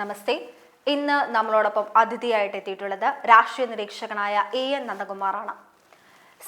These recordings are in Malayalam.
നമസ്തേ. ഇന്ന് നമ്മളോടൊപ്പം അതിഥിയായിട്ട് എത്തിയിട്ടുള്ളത് രാഷ്ട്രീയ നിരീക്ഷകനായ എ എൻ നന്ദകുമാറാണ്.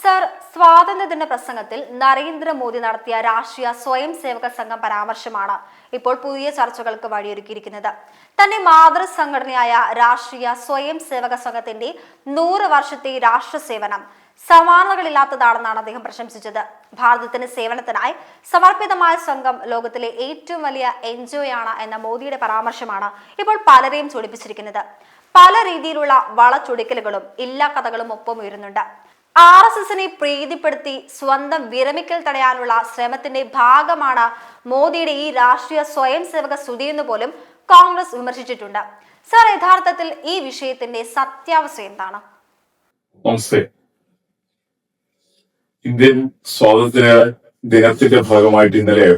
സർ സ്വാതന്ത്ര്യദിന പ്രസംഗത്തിൽ നരേന്ദ്രമോദി നടത്തിയ രാഷ്ട്രീയ സ്വയം സേവക സംഘം പരാമർശമാണ് ഇപ്പോൾ പുതിയ ചർച്ചകൾക്ക് വഴിയൊരുക്കിയിരിക്കുന്നത്. തന്റെ മാതൃസംഘടനയായ രാഷ്ട്രീയ സ്വയം സേവക സംഘത്തിന്റെ നൂറ് വർഷത്തെ രാഷ്ട്ര സേവനം സമാനതകളില്ലാത്തതാണെന്നാണ് അദ്ദേഹം പ്രശംസിച്ചത്. ഭാരതത്തിന് സേവനത്തിനായി സമർപ്പിതമായ സംഘം ലോകത്തിലെ ഏറ്റവും വലിയ എൻജോയാണ് എന്ന മോദിയുടെ പരാമർശമാണ് ഇപ്പോൾ പലരെയും ചൊടിപ്പിച്ചിരിക്കുന്നത്. പല രീതിയിലുള്ള വളച്ചൊടിക്കലുകളും ഇല്ലാ കഥകളും ഒപ്പം ഉയരുന്നുണ്ട്. ആർ എസ് എസിനെ പ്രീതിപ്പെടുത്തി സ്വന്തം വിരമിക്കൽ തടയാനുള്ള ശ്രമത്തിന്റെ ഭാഗമാണ് മോദിയുടെ ഈ രാഷ്ട്രീയ സ്വയം സേവക സ്തുതിയെന്ന് പോലും കോൺഗ്രസ് വിമർശിച്ചിട്ടുണ്ട്. സർ യഥാർത്ഥത്തിൽ ഈ വിഷയത്തിന്റെ സത്യാവസ്ഥ എന്താണ്? ഇന്ത്യൻ സ്വാതന്ത്ര്യ ദിനത്തിന്റെ ഭാഗമായിട്ട് ഇന്നലെ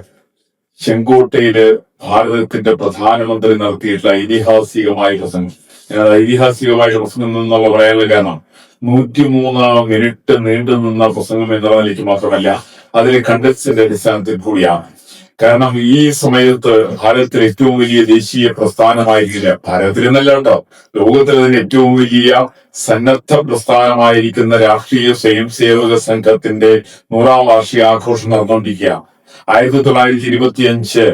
ചെങ്കോട്ടയിൽ ഭാരതത്തിന്റെ പ്രധാനമന്ത്രി നടത്തിയിട്ടുള്ള ഐതിഹാസികമായ പ്രസംഗം. ഞാൻ ഐതിഹാസികമായ പ്രസംഗം എന്നുള്ള പറയാനുള്ള കാരണം നൂറ്റിമൂന്ന് മിനിറ്റ് നീണ്ടു നിന്ന പ്രസംഗം എന്നുള്ള നിലയ്ക്ക് മാത്രമല്ല അതിലെ കണ്ടൻസിന്റെ അടിസ്ഥാനത്തിൽ കൂടിയാണ്. കാരണം ഈ സമയത്ത് ഭാരതത്തിലെ ഏറ്റവും വലിയ ദേശീയ പ്രസ്ഥാനമായിരിക്കില്ല ഭാരതത്തിൽ എന്നല്ല കേട്ടോ. ലോകത്തിലെ തന്നെ ഏറ്റവും വലിയ സന്നദ്ധ പ്രസ്ഥാനമായിരിക്കുന്ന രാഷ്ട്രീയ സ്വയം സേവക സംഘത്തിന്റെ നൂറാം വാർഷിക ആഘോഷം നടന്നുകൊണ്ടിരിക്കുക ആയിരത്തി തൊള്ളായിരത്തി ഇരുപത്തി അഞ്ച്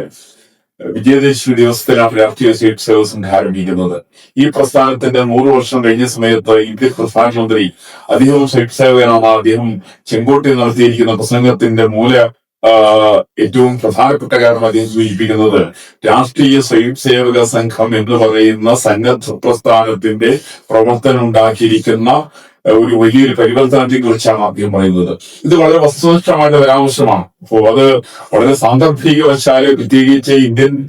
വിജയദശമി ദിവസത്തിലാണ് രാഷ്ട്രീയ സ്വയം സേവക സംഘം ആരംഭിക്കുന്നത്. ഈ പ്രസ്ഥാനത്തിന്റെ നൂറ് വർഷം കഴിഞ്ഞ സമയത്ത് ഇന്ത്യൻ പ്രധാനമന്ത്രി അദ്ദേഹം സ്വയം സേവകനാണ് അദ്ദേഹം ചെങ്കോട്ടയിൽ നടത്തിയിരിക്കുന്ന പ്രസംഗത്തിന്റെ മൂല ഏറ്റവും പ്രധാനപ്പെട്ട കാരണം അദ്ദേഹം സൂചിപ്പിക്കുന്നത്. രാഷ്ട്രീയ സ്വയം സേവക സംഘം എന്ന് പറയുന്ന സന്നദ്ധ പ്രസ്ഥാനത്തിന്റെ പ്രവർത്തനം ഉണ്ടാക്കിയിരിക്കുന്ന ഒരു വലിയൊരു പരിവർത്തനത്തെ കുറിച്ചാണ് അദ്ദേഹം പറയുന്നത്. ഇത് വളരെ വസ്തുനിഷ്ഠമായിട്ട് പരാമർശമാണ്. അപ്പോ അത് വളരെ സാന്ദർഭികവശാൽ പ്രത്യേകിച്ച് ഇന്ത്യൻ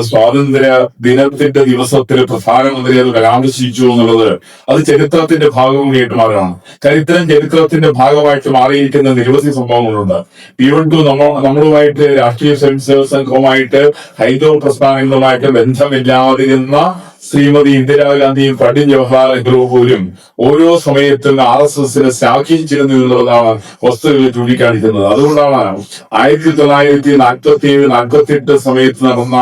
സ്വാതന്ത്ര്യ ദിനത്തിന്റെ ദിവസത്തിൽ പ്രധാനമന്ത്രി അത് പരാമർശിച്ചു എന്നുള്ളത് അത് ചരിത്രത്തിന്റെ ഭാഗമായിട്ട് മാറുകയാണ്. ചരിത്രം ചരിത്രത്തിന്റെ ഭാഗമായിട്ട് മാറിയിരിക്കുന്ന നിരവധി സംഭവങ്ങളുണ്ട്. ഈവൻ ടു നമ്മ നമ്മളുമായിട്ട് രാഷ്ട്രീയ സ്വയംസേവക സംഘവുമായിട്ട് ഹൈന്ദവ പ്രസ്ഥാനങ്ങളുമായിട്ട് ബന്ധമില്ലാതിരുന്ന ശ്രീമതി ഇന്ദിരാഗാന്ധിയും പണ്ഡിറ്റ് ജവഹർലാൽ നെഹ്റു പോലും ഓരോ സമയത്തും ആർ എസ് എസിനെ ശാഖിച്ചിരുന്നു എന്നുള്ളതാണ് വസ്തുതകൾ ചൂണ്ടിക്കാണിക്കുന്നത്. അതുകൊണ്ടാണ് ആയിരത്തി തൊള്ളായിരത്തി നാൽപ്പത്തി ഏഴ് നാൽപ്പത്തി എട്ട് സമയത്ത് നടന്ന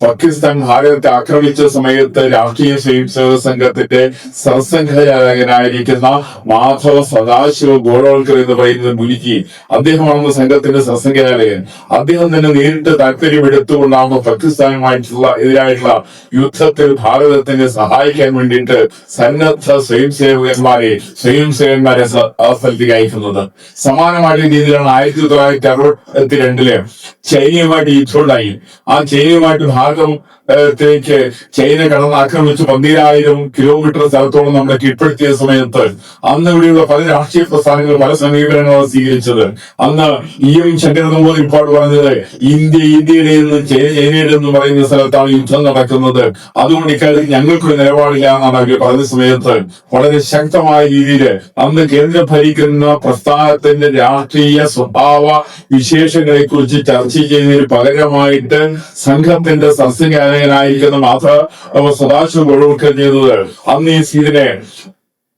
പാകിസ്ഥാൻ ഭാരതത്തെ ആക്രമിച്ച സമയത്ത് രാഷ്ട്രീയ സ്വയം സേവ സംഘത്തിന്റെ സർസംഘചാലകനായിരിക്കുന്ന മാധവ സദാശിവ ഗോഡോൾക്കർ എന്ന് പറയുന്ന ഗുരുജി അദ്ദേഹമാണ് സംഘത്തിന്റെ സർസംഘചാലകൻ അദ്ദേഹം തന്നെ നേരിട്ട് താല്പര്യമെടുത്തുകൊണ്ടാണ് പാകിസ്ഥാനുമായിട്ടുള്ള എതിരായിട്ടുള്ള യുദ്ധത്തിൽ ഭാരതത്തിന് സഹായിക്കാൻ വേണ്ടിയിട്ട് സന്നദ്ധ സ്വയം സേവകന്മാരെ സ്വയം ആ സ്ഥലത്തേക്ക് അയക്കുന്നത് സമാനമായ രീതിയിലാണ് ആയിരത്തി തൊള്ളായിരത്തി അറുപത്തി രണ്ടിൽ ചൈനയുമായിട്ട് യുദ്ധമുണ്ടായി ആ ചൈനയുമായിട്ട് ഭാരതം ത്തേക്ക് ചൈന കടന്ന് ആക്രമിച്ച്. പന്തിരായിരം കിലോമീറ്റർ സ്ഥലത്തോളം നമ്മളെ കീഴ്പ്പെടുത്തിയ സമയത്ത് അന്ന് ഇവിടെയുള്ള പല രാഷ്ട്രീയ പ്രസ്ഥാനങ്ങളും പല സമീപനങ്ങളാണ് സ്വീകരിച്ചത്. അന്ന് ഇ എം ശങ്കരനോട് ഇപ്പോൾ പറഞ്ഞത് ഇന്ത്യ ഇന്ത്യയുടെ ചൈനയുടെ എന്ന് പറയുന്ന സ്ഥലത്താണ് യുദ്ധം നടക്കുന്നത്. അതുകൊണ്ട് ഇക്കാര്യത്തിൽ ഞങ്ങൾക്കൊരു നിലപാടില്ല എന്നാണ് അവർ പറഞ്ഞ സമയത്ത് വളരെ ശക്തമായ രീതിയിൽ അന്ന് കേന്ദ്രം ഭരിക്കുന്ന പ്രസ്ഥാനത്തിന്റെ രാഷ്ട്രീയ സ്വഭാവ വിശേഷങ്ങളെ കുറിച്ച് ചർച്ച ചെയ്യുന്നതിന് പകരമായിട്ട് സംഘത്തിന്റെ സസ്യകാരനായിരിക്കുന്ന മാധവ സദാശിവ ഗോൾവൽക്കർ ചെയ്തത്. അന്ന് ഈ സീതിനെ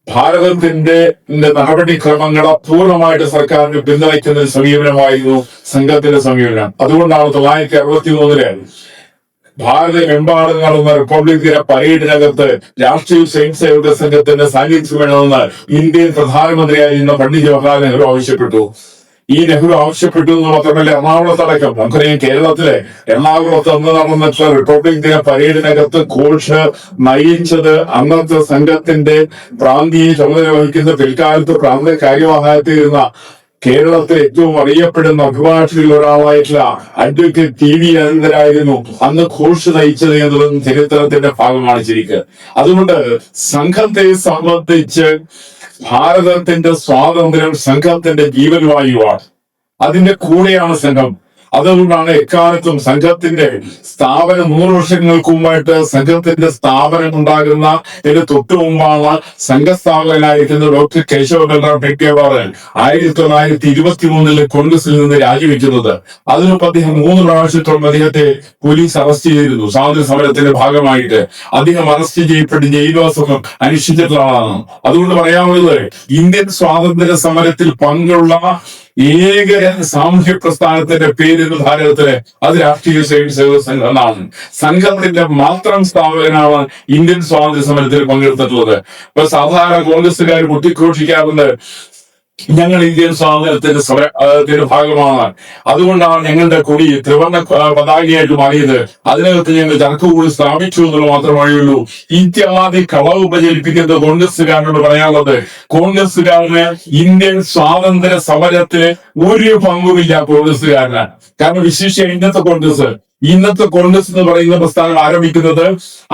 ഭാരതത്തിന്റെ ന്റെ നടപടിക്രമങ്ങളെ പൂർണമായിട്ട് സർക്കാരിന് പിന്തുണയ്ക്കുന്ന സമീപനമായിരുന്നു സംഘത്തിന്റെ സമീപനം. അതുകൊണ്ടാണ് തൊള്ളായിരത്തി അറുപത്തി മൂന്നിൽ ഭാരതമെമ്പാടും നടന്ന റിപ്പബ്ലിക് ദിന പരേഡിനകത്ത് രാഷ്ട്രീയ സ്വയംസേവക സംഘത്തിന്റെ സാന്നിധ്യം വേണമെന്ന് ഇന്ത്യൻ പ്രധാനമന്ത്രിയായിരുന്ന പണ്ഡിറ്റ് ജവഹർലാൽ നെഹ്റു ആവശ്യപ്പെട്ടു. ഈ നെഹ്റു ആവശ്യപ്പെട്ടു എന്ന് മാത്രമല്ല എറണാകുളത്തടക്കം നമുക്കറിയാം കേരളത്തിലെ എറണാകുളത്ത് അന്ന് നടന്ന റിപ്പബ്ലിക് ദിന പരേഡിനകത്ത് ഘോഷ് നയിച്ചത് അന്നത്തെ സംഘത്തിന്റെ പ്രാന്തീയ ചുമതല വഹിക്കുന്ന പിൽക്കാലത്ത് പ്രാന്ത കാര്യവാഹനത്തിരുന്ന കേരളത്തിലെ ഏറ്റവും അറിയപ്പെടുന്ന അഭിഭാഷകരിൽ ഒരാളായിട്ടുള്ള അഡ്വക്കേറ്റ് ടി വി അനന്തരായിരുന്നു. അന്ന് ഘോഷ് നയിച്ചത് എന്നുള്ളതും ചരിത്രത്തിന്റെ ഭാഗമാണ് ശരിക്ക്. അതുകൊണ്ട് സംഘത്തെ സംബന്ധിച്ച് ഭാരതത്തിന്റെ സ്വാതന്ത്ര്യം സംഘത്തിന്റെ ജീവൻവായുവാണ് അതിന്റെ കൂടെയാണ് സംഘം. അതുകൊണ്ടാണ് എക്കാലത്തും സംഘത്തിന്റെ സ്ഥാപനം നൂറ് വർഷങ്ങൾക്ക് മുമ്പായിട്ട് സംഘത്തിന്റെ സ്ഥാപനം ഉണ്ടാകുന്ന ഇതിന് തൊട്ടു മുമ്പാണ് സംഘസ്ഥാപകനായിരിക്കുന്ന ഡോക്ടർ കേശവ ബൽറാം പെട്ടിയവാറൻ ആയിരത്തി തൊള്ളായിരത്തി ഇരുപത്തി മൂന്നിൽ കോൺഗ്രസിൽ നിന്ന് രാജിവെക്കുന്നത്. അതിനൊപ്പം അദ്ദേഹം മൂന്ന് പ്രാവശ്യത്തോളം അദ്ദേഹത്തെ പോലീസ് അറസ്റ്റ് ചെയ്തിരുന്നു. സ്വാതന്ത്ര്യ സമരത്തിന്റെ ഭാഗമായിട്ട് അദ്ദേഹം അറസ്റ്റ് ചെയ്യപ്പെട്ട് ജയിൽവാസം അനുഷ്ഠിച്ചിട്ടുള്ള ആളാണ്. അതുകൊണ്ട് പറയാവുന്നത് ഇന്ത്യൻ സ്വാതന്ത്ര്യ സമരത്തിൽ പങ്കുള്ള ഏക സാമൂഹ്യ പ്രസ്ഥാനത്തിന്റെ പേര് ഭാരതത്തിലെ അത് രാഷ്ട്രീയ സ്വയം സേവക സംഘം എന്നാണ്. സംഘത്തിന്റെ മാത്രം സ്ഥാപകനാണ് ഇന്ത്യൻ സ്വാതന്ത്ര്യ സമരത്തിൽ പങ്കെടുത്തിട്ടുള്ളത്. ഇപ്പൊ സാധാരണ കോൺഗ്രസുകാർ പൊട്ടിഘോഷിക്കാറുണ്ട്. ഞങ്ങൾ ഇന്ത്യൻ സ്വാതന്ത്ര്യത്തിന്റെ സമരത്തിന്റെ ഭാഗമാണ്. അതുകൊണ്ടാണ് ഞങ്ങളുടെ കൊടി ത്രിവർണ പതാകയായിട്ട് മാറിയത്. അതിനകത്ത് ഞങ്ങൾ ചരക്കുകൂടി സ്ഥാപിച്ചു എന്നുള്ള മാത്രമേ ഉള്ളൂ ആദ്യ കളവ് പ്രചരിപ്പിക്കുന്നത് കോൺഗ്രസുകാരനോട് പറയാനുള്ളത്. കോൺഗ്രസുകാരന് ഇന്ത്യൻ സ്വാതന്ത്ര്യ സമരത്തിന് ഒരു പങ്കുമില്ല കോൺഗ്രസുകാരന് കാരണം വിശേഷ ഇന്നത്തെ കോൺഗ്രസ് ഇന്നത്തെ കോൺഗ്രസ് എന്ന് പറയുന്ന പ്രസ്ഥാനം ആരംഭിക്കുന്നത്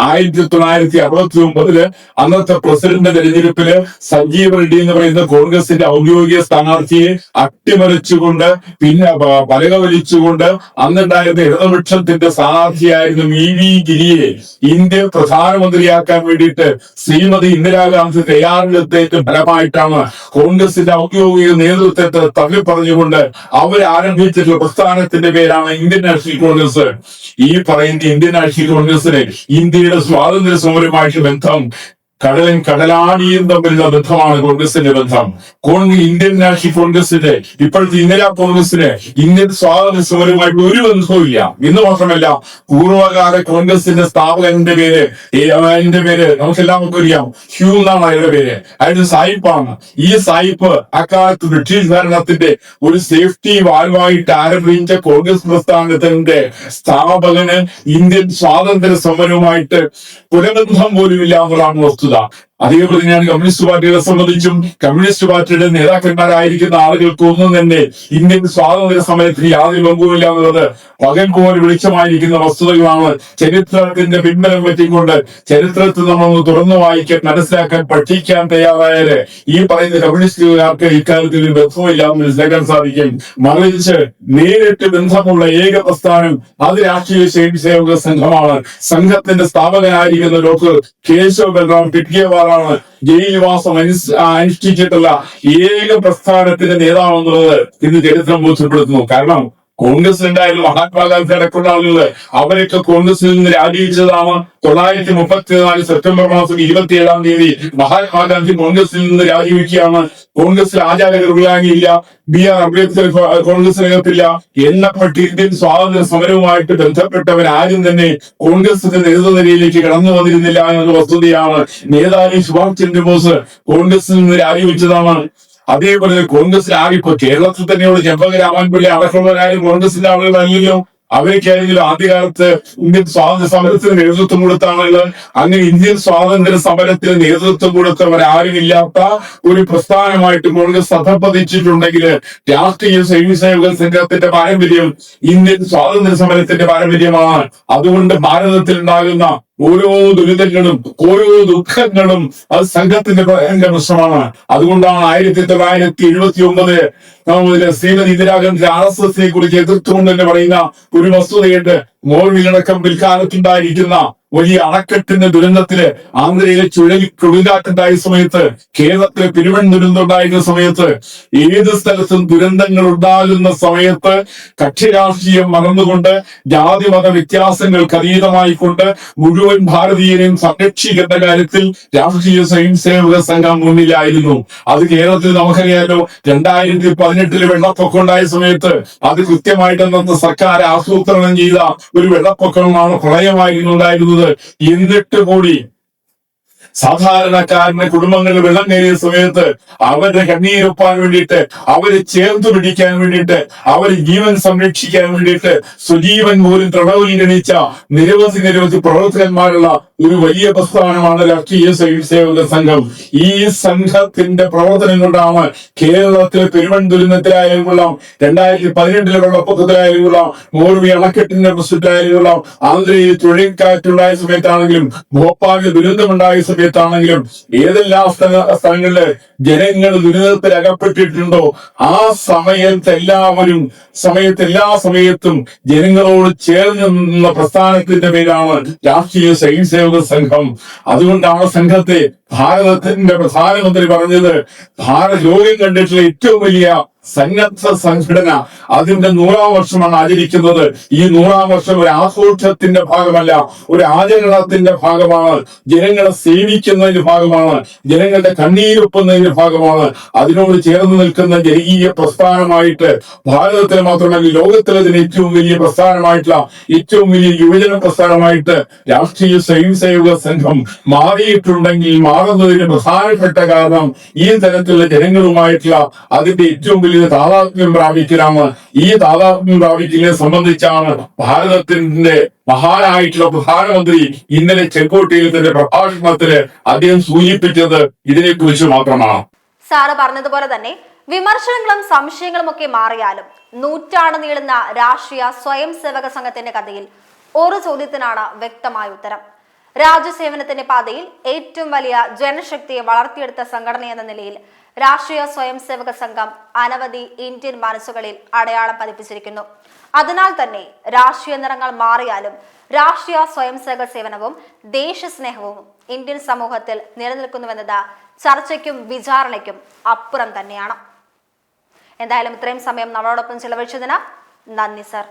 ആയിരത്തി തൊള്ളായിരത്തി അറുപത്തി ഒമ്പതിൽ അന്നത്തെ പ്രസിഡന്റ് തെരഞ്ഞെടുപ്പിൽ സഞ്ജീവ് റെഡ്ഡി എന്ന് പറയുന്ന കോൺഗ്രസിന്റെ ഔദ്യോഗിക സ്ഥാനാർത്ഥിയെ അട്ടിമറിച്ചുകൊണ്ട് പിന്നെ പലക വലിച്ചുകൊണ്ട് അന്നുണ്ടായിരുന്ന ഇടതുപക്ഷത്തിന്റെ സ്ഥാനാർത്ഥിയായിരുന്നു ഇ വി ഗിരിയെ ഇന്ത്യ പ്രധാനമന്ത്രിയാക്കാൻ വേണ്ടിയിട്ട് ശ്രീമതി ഇന്ദിരാഗാന്ധി തയ്യാറെടുത്തതിന്റെ ഫലമായിട്ടാണ് കോൺഗ്രസിന്റെ ഔദ്യോഗിക നേതൃത്വത്തെ തള്ളിപ്പറഞ്ഞുകൊണ്ട് അവരാരംഭിച്ചിട്ടുള്ള പ്രസ്ഥാനത്തിന്റെ പേരാണ് ഇന്ത്യൻ നാഷണൽ കോൺഗ്രസ്. ഈ പറയുന്ന ഇന്ത്യൻ നാഷണൽ കോൺഗ്രസിന് ഇന്ത്യയുടെ സ്വാതന്ത്ര്യ സമരമായിട്ട് ബന്ധം കടലും കടലാണിയും തമ്മിലുള്ള ബന്ധമാണ് കോൺഗ്രസിന്റെ ബന്ധം. കോൺഗ്രസ് ഇന്ത്യൻ നാഷണൽ കോൺഗ്രസിന്റെ ഇപ്പോഴത്തെ ഇന്ദിരാ കോൺഗ്രസിന് ഇന്ത്യൻ സ്വാതന്ത്ര്യ സമരവുമായിട്ട് ഒരു ബന്ധവുമില്ല. എന്ന് മാത്രമല്ല പൂർവകാല കോൺഗ്രസിന്റെ സ്ഥാപകന്റെ പേര് അതിന്റെ പേര് നമുക്ക് എല്ലാവർക്കും അറിയാം. ഹ്യൂ എന്നാണ് അയാളുടെ പേര്. അയാളുടെ സായിപ്പാണ്. ഈ സായിപ്പ് അക്കാലത്ത് ബ്രിട്ടീഷ് ഭരണത്തിന്റെ ഒരു സേഫ്റ്റി വാൽവായിട്ട് ആരംഭിച്ച കോൺഗ്രസ് പ്രസ്ഥാനത്തിന്റെ സ്ഥാപകന് ഇന്ത്യൻ സ്വാതന്ത്ര്യ സമരവുമായിട്ട് പുനബന്ധം ഇല്ല എന്നുള്ളതാണ് വസ്തുത. だ。അതേപോലെ ഞാൻ കമ്മ്യൂണിസ്റ്റ് പാർട്ടിയെ സംബന്ധിച്ചും കമ്മ്യൂണിസ്റ്റ് പാർട്ടിയുടെ നേതാക്കന്മാരായിരിക്കുന്ന ആളുകൾക്കൊന്നും തന്നെ ഇന്ത്യൻ സ്വാതന്ത്ര്യ സമയത്തിന് യാതൊരു പങ്കുമില്ല എന്നുള്ളത് പകൽ പോലെ വെളിച്ചമായിരിക്കുന്ന വസ്തുതകളാണ്. ചരിത്രത്തിന്റെ പിൻബലം പറ്റിക്കൊണ്ട് ചരിത്രത്തിൽ നമ്മളൊന്ന് തുറന്നു വായിക്കാൻ മനസ്സിലാക്കാൻ പഠിക്കാൻ തയ്യാറായാൽ ഈ പറയുന്ന കമ്മ്യൂണിസ്റ്റുകാർക്ക് ഇക്കാര്യത്തിൽ ബന്ധമില്ല എന്ന് മനസ്സിലാക്കാൻ സാധിക്കും. മറിച്ച് നേരിട്ട് ബന്ധമുള്ള ഏക പ്രസ്ഥാനം അത് രാഷ്ട്രീയ സ്വയം സേവക സംഘമാണ്. സംഘത്തിന്റെ സ്ഥാപകനായിരിക്കുന്ന ഡോക്ടർ കേശവ് ബൽറാം പിട്കേവാറാണ് ജയിൽവാസം അനുഷ്ഠിച്ചിട്ടുള്ള ഏക പ്രസ്ഥാനത്തിന്റെ നേതാവെന്നുള്ളത് ഇന്ന് ചരിത്രം ബോധ്യപ്പെടുത്തുന്നു. കാരണം കോൺഗ്രസ് ഉണ്ടായാലും മഹാത്മാഗാന്ധി അടക്കമുള്ള ആളുകൾ അവരൊക്കെ കോൺഗ്രസിൽ നിന്ന് രാജിവെച്ചതാണ് തൊള്ളായിരത്തി മുപ്പത്തിനാല് സെപ്റ്റംബർ മാസം ഇരുപത്തിയേഴാം തീയതി മഹാത്മാഗാന്ധി കോൺഗ്രസിൽ നിന്ന് രാജിവെക്കുകയാണ്. കോൺഗ്രസിൽ ആചാര കൃപയാങ്ങിയില്ല ബി ആർ അംബേദ്കർ കോൺഗ്രസിനകത്തില്ല എണ്ണപ്പെട്ട് ഇന്ത്യൻ സ്വാതന്ത്ര്യ സമരവുമായിട്ട് ബന്ധപ്പെട്ടവർ ആരും തന്നെ കോൺഗ്രസിന്റെ നേതൃനിരയിലേക്ക് കടന്നു വന്നിരുന്നില്ല എന്ന വസ്തുതയാണ്. നേതാജി സുഭാഷ് ചന്ദ്രബോസ് കോൺഗ്രസിൽ നിന്ന് രാജിവെച്ചതാണ്. അതേപോലെ കോൺഗ്രസിൽ ആകെ ഇപ്പൊ കേരളത്തിൽ തന്നെയുള്ള ചെമ്പക രാമൻപിള്ളി അടക്കമുള്ളവരായാലും കോൺഗ്രസിന്റെ ആളുകളല്ലല്ലോ അവരൊക്കെയാണെങ്കിലും ആദ്യകാലത്ത് ഇന്ത്യൻ സ്വാതന്ത്ര്യ സമരത്തിന് നേതൃത്വം കൊടുത്ത ആളുകൾ അങ്ങനെ ഇന്ത്യൻ സ്വാതന്ത്ര്യ സമരത്തിന് നേതൃത്വം കൊടുത്തവരാരുമില്ലാത്ത ഒരു പ്രസ്ഥാനമായിട്ട് കോൺഗ്രസ് അധപ്പതിച്ചിട്ടുണ്ടെങ്കിൽ രാഷ്ട്രീയ സ്വയംസേവക സംഘത്തിന്റെ പാരമ്പര്യം ഇന്ത്യൻ സ്വാതന്ത്ര്യ സമരത്തിന്റെ പാരമ്പര്യമാണ്. അതുകൊണ്ട് ഭാരതത്തിൽ ഉണ്ടാകുന്ന ഓരോ ദുരിതങ്ങളും ഓരോ ദുഃഖങ്ങളും അത് സംഘത്തിന്റെ ഭയങ്കര പ്രശ്നമാണ്. അതുകൊണ്ടാണ് ആയിരത്തി തൊള്ളായിരത്തി എഴുപത്തി ഒമ്പത് ശ്രീമതി ഇന്ദിരാഗാന്ധി ആർ എസ് എസിനെ കുറിച്ച് എതിർത്തുകൊണ്ട് തന്നെ പറയുന്ന ഒരു വസ്തുതയുണ്ട്. മോർവിലടക്കം പിൽക്കാലത്തുണ്ടായിരിക്കുന്ന വലിയ അണക്കെട്ടിന്റെ ദുരന്തത്തിൽ ആന്ധ്രയിലെ ചുഴലി ചുഴലിക്കാറ്റുണ്ടായ സമയത്ത് കേരളത്തിലെ പെരുവൻ ദുരന്തം ഉണ്ടായിരുന്ന സമയത്ത് ഏത് സ്ഥലത്തും ദുരന്തങ്ങൾ ഉണ്ടാകുന്ന സമയത്ത് കക്ഷി രാഷ്ട്രീയം മറന്നുകൊണ്ട് ജാതി മത വ്യത്യാസങ്ങൾക്ക് അതീതമായിക്കൊണ്ട് മുഴുവൻ ഭാരതീയരെയും സംരക്ഷിക്കേണ്ട കാര്യത്തിൽ രാഷ്ട്രീയ സ്വയം സേവക സംഘം മുന്നിലായിരുന്നു. അത് കേരളത്തിൽ നമുക്കറിയാലോ രണ്ടായിരത്തി പതിനെട്ടിൽ വെള്ളപ്പൊക്കം ഉണ്ടായ സമയത്ത് അത് കൃത്യമായിട്ട് സർക്കാർ ആസൂത്രണം ചെയ്ത ഒരു വെള്ളപ്പൊക്കമാണ് പ്രളയമായിരുന്നു ഉണ്ടായിരുന്നത്. എന്നിട്ട് കൂടി സാധാരണക്കാരന്റെ കുടുംബങ്ങളിൽ വെള്ളം നേരിയ സമയത്ത് അവരുടെ കണ്ണീരൊപ്പാൻ വേണ്ടിയിട്ട് അവരെ ചേർത്ത് പിടിക്കാൻ വേണ്ടിയിട്ട് അവരെ ജീവൻ സംരക്ഷിക്കാൻ വേണ്ടിയിട്ട് സുജീവൻ പോലും തടവിൽ ഗണിച്ച നിരവധി നിരവധി പ്രവർത്തകന്മാരുള്ള ഒരു വലിയ പ്രസ്ഥാനമാണ് രാഷ്ട്രീയ സ്വയം സേവക സംഘം. ഈ സംഘത്തിന്റെ പ്രവർത്തനം കൊണ്ടാണ് കേരളത്തിലെ പെരുമൺ ദുരന്തത്തിലായാലും കൊള്ളാം രണ്ടായിരത്തി പതിനെട്ടിലെ വെള്ളപ്പൊക്കത്തിലായാലും കൊള്ളാം മോർവി അണക്കെട്ടിന്റെ പ്രശ്നത്തിലായാലും കൊള്ളാം ആന്ധ്രയിൽ ചുഴലിക്കാറ്റുണ്ടായ സമയത്താണെങ്കിലും ഭോപ്പാലിൽ ദുരന്തമുണ്ടായ സമയത്താണെങ്കിലും ഏതെല്ലാം സ്ഥല- സ്ഥലങ്ങളിൽ ജനങ്ങൾ ദുരിതത്തിൽ അകപ്പെട്ടിട്ടുണ്ടോ ആ സമയത്ത് എല്ലാവരും സമയത്ത് എല്ലാ സമയത്തും ജനങ്ങളോട് ചേർന്ന് നിന്ന പ്രസ്ഥാനത്തിന്റെ പേരാണ് രാഷ്ട്രീയ സ്വയം സേവക സംഘം. അതുകൊണ്ടാണ് സംഘത്തെ ഭാരതത്തിന്റെ പ്രധാനമന്ത്രി പറഞ്ഞത് ഭാരത ലോകം കണ്ടിട്ടുള്ള ഏറ്റവും വലിയ സന്നദ്ധ സംഘടന അതിന്റെ നൂറാം വർഷമാണ് ആചരിക്കുന്നത്. ഈ നൂറാം വർഷം ഒരു ആഘോഷത്തിന്റെ ഭാഗമല്ല ഒരു ആചരണത്തിന്റെ ഭാഗമാണ്. ജനങ്ങളെ സേവിക്കുന്നതിന്റെ ഭാഗമാണ് ജനങ്ങളുടെ കണ്ണീരൊപ്പുന്നതിന്റെ ഭാഗമാണ്. അതിനോട് ചേർന്ന് നിൽക്കുന്ന ജനകീയ പ്രസ്ഥാനമായിട്ട് ഭാരതത്തിലെ മാത്രമല്ല ലോകത്തിലെ തന്നെ ഏറ്റവും വലിയ പ്രസ്ഥാനമായിട്ടുള്ള ഏറ്റവും വലിയ യുവജന പ്രസ്ഥാനമായിട്ട് രാഷ്ട്രീയ സ്വയംസേവക സംഘം മാറിയിട്ടുണ്ടെങ്കിൽ മാറുന്നതിന് പ്രധാനപ്പെട്ട കാരണം ഈ തരത്തിലുള്ള ജനങ്ങളുമായിട്ടുള്ള അതിന്റെ ഏറ്റവും വലിയ താതാത്മ്യം പ്രാപിക്കലാണ്. ഈ താതാത്മ്യം പ്രാപിക്കലിനെ സംബന്ധിച്ചാണ് ഭാരതത്തിന്റെ മഹാനായിട്ടുള്ള പ്രധാനമന്ത്രി ഇന്നലെ ചെങ്കോട്ടയിൽ തന്റെ പ്രഭാഷണത്തിൽ അദ്ദേഹം സൂചിപ്പിച്ചത് ഇതിനെക്കുറിച്ച് മാത്രമാണ്. സാറ് പറഞ്ഞതുപോലെ തന്നെ വിമർശനങ്ങളും സംശയങ്ങളും ഒക്കെ മാറിയാലും നൂറ്റാണ്ട് നീളുന്ന രാഷ്ട്രീയ സ്വയം സേവക സംഘത്തിന്റെ കഥയിൽ ഒരു ചോദ്യത്തിനാണ് വ്യക്തമായ ഉത്തരം. രാജ്യസേവനത്തിന്റെ പാതയിൽ ഏറ്റവും വലിയ ജനശക്തിയെ വളർത്തിയെടുത്ത സംഘടന എന്ന നിലയിൽ രാഷ്ട്രീയ സ്വയം സേവക സംഘം അനവധി ഇന്ത്യൻ മനസ്സുകളിൽ അടയാളം പതിപ്പിച്ചിരിക്കുന്നു. അതിനാൽ തന്നെ രാഷ്ട്രീയ നിറങ്ങൾ മാറിയാലും രാഷ്ട്രീയ സ്വയം സേവക സേവനവും ദേശസ്നേഹവും ഇന്ത്യൻ സമൂഹത്തിൽ നിലനിൽക്കുന്നുവെന്നത് ചർച്ചയ്ക്കും വിചാരണയ്ക്കും അപ്പുറം തന്നെയാണ്. എന്തായാലും ഇത്രയും സമയം നമ്മളോടൊപ്പം ചിലവഴിച്ചതിന് നന്ദി സർ.